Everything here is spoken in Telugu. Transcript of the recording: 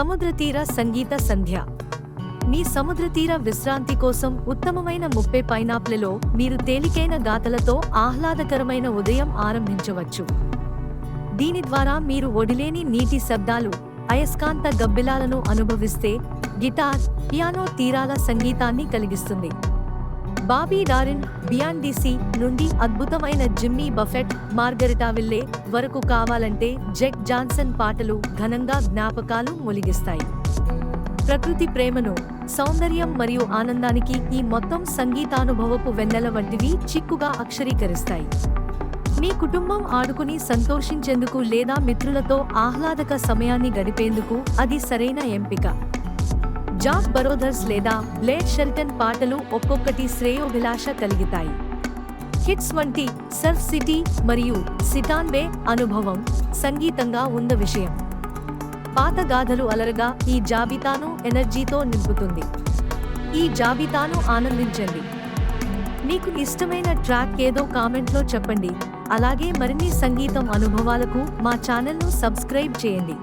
సముద్ర తీర సంగీత సంధ్య. మీ సముద్ర తీర విశ్రాంతి కోసం ఉత్తమమైన ముప్పై పైనాప్లలో మీరు తేలికైన గాథలతో ఆహ్లాదకరమైన ఉదయం ఆరంభించవచ్చు. దీని ద్వారా మీరు ఒడిలేని నీటి శబ్దాలు అయస్కాంత గబ్బిలాలను అనుభవిస్తే గిటార్ పియానో తీరాల సంగీతాన్ని కలిగిస్తుంది. బాబీ డారిన్ బియాన్ డిసి నుండి అద్భుతమైన జిమ్మీ బఫెట్ మార్గరిటా విల్లే వరకు కావాలంటే జెక్ జాన్సన్ పాటలు ఘనంగా జ్ఞాపకాలు మొలిగిస్తాయి. ప్రకృతి ప్రేమను సౌందర్యం మరియు ఆనందానికి ఈ మొత్తం సంగీతానుభవపు వెన్నెల వంటివి చిక్కుగా అక్షరీకరిస్తాయి. మీ కుటుంబం ఆడుకుని సంతోషించేందుకు లేదా మిత్రులతో ఆహ్లాదక సమయాన్ని గడిపేందుకు అది సరైన ఎంపిక. జాక్ బరోదర్స్ లేదా బ్లేడ్ షెల్టన్ పాటలు ఒక్కొక్కటి శ్రేయోభిలాష కలిగితాయి. హిట్స్ వంటి సర్ఫ్ సిటీ మరియు సిటాన్వే అనుభవం సంగీతంగా ఉన్న విషయం. పాత గాథలు అలరగా ఈ జాబితాను ఎనర్జీతో నింపుతుంది. ఈ జాబితాను ఆనందించండి. మీకు ఇష్టమైన ట్రాక్ ఏదో కామెంట్లో చెప్పండి. అలాగే మరిన్ని సంగీతం అనుభవాలకు మా ఛానల్ను సబ్స్క్రైబ్ చేయండి.